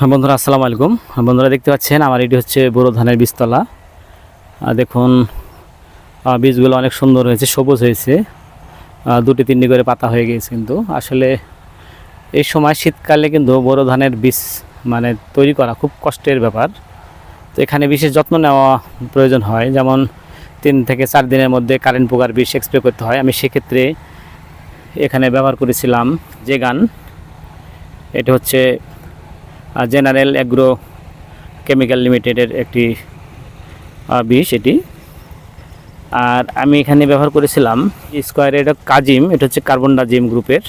হ্যাঁ বন্ধুরা আসসালামু আলাইকুম। হ্যাঁ, বন্ধুরা দেখতে পাচ্ছেন আমার এটি হচ্ছে বোরো ধানের বীজতলা। দেখুন বীজগুলো অনেক সুন্দর হয়েছে সবুজ হয়েছে। দুটি তিনটি করে পাতা হয়ে গিয়েছে কিন্তু। আসলে এই সময় শীতকালে কিন্তু বোরো ধানের বীজ মানে তৈরি করা খুব কষ্টের ব্যাপার। তো এখানে বিশেষ যত্ন নেওয়া প্রয়োজন হয়। যেমন তিন থেকে চার দিনের মধ্যে কারেন্ট পোকার বিষ স্প্রে করতে হয়। আমি সেক্ষেত্রে এখানে ব্যবহার করেছিলাম যে গান। এটা হচ্ছে জেনারেল অ্যাগ্রো কেমিক্যাল লিমিটেডের একটি বিষ এটি। আর আমি এখানে ব্যবহার করেছিলাম স্কোয়ার এটা কাজিম এটা হচ্ছে কার্বন ডাজিম গ্রুপের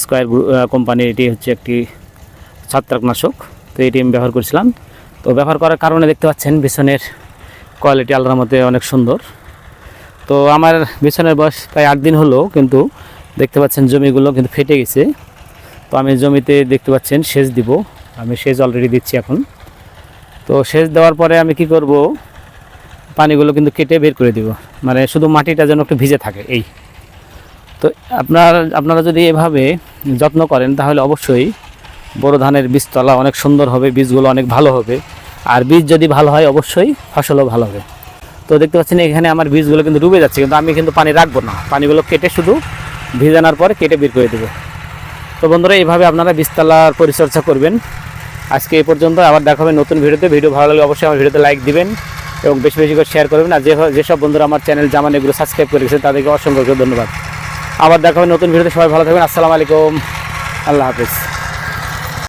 স্কোয়ার কোম্পানির এটি হচ্ছে একটি ছত্রাকনাশক, তো এটি আমি ব্যবহার করেছিলাম। তো ব্যবহার করার কারণে দেখতে পাচ্ছেন বিছনের কোয়ালিটি আল্লাহর মতে অনেক সুন্দর। তো আমার বিছনের বয়স প্রায় আট দিন হলো, কিন্তু দেখতে পাচ্ছেন জমিগুলো কিন্তু ফেটে গেছে। তো আমি জমিতে দেখতে পাচ্ছেন সেচ দিব। আমি সেচ অলরেডি দিচ্ছি এখন। তো সেচ দেওয়ার পরে আমি কি করব? পানিগুলো কিন্তু কেটে বের করে দিব। মানে শুধু মাটিটা যেন একটু ভিজে থাকে, এই। তো আপনার, আপনারা যদি এভাবে যত্ন করেন, তাহলে অবশ্যই বড় ধানের বীজতলা অনেক সুন্দর হবে, বীজগুলো অনেক ভালো হবে। আর বীজ যদি ভালো হয়, অবশ্যই ফসলও ভালো হবে। তো দেখতে পাচ্ছেন, এখানে আমার বীজগুলো কিন্তু ডুবে যাচ্ছে, কিন্তু আমি কিন্তু পানি রাখব না। পানিগুলো কেটে শুধু ভিজানোর পরে কেটে বের করে দেবো। তো বন্ধুরা, এইভাবে আপনারা বীজতলার পরিচর্যা করবেন। আজকে এই পর্যন্ত, আবার দেখা হবে নতুন ভিডিওতে। ভিডিও ভালো লাগলে অবশ্যই আমার ভিডিওতে লাইক দিবেন এবং বেশি বেশি করে শেয়ার করবেন। আর যে যেসব বন্ধুরা আমার চ্যানেল জামান এগুলো সাবস্ক্রাইব করে গেছে তাদেরকে অসংখ্য ধন্যবাদ। আবার দেখা হবে নতুন ভিডিওতে। সবাই ভালো থাকবেন। আসসালামু আলাইকুম। আল্লাহ হাফিজ।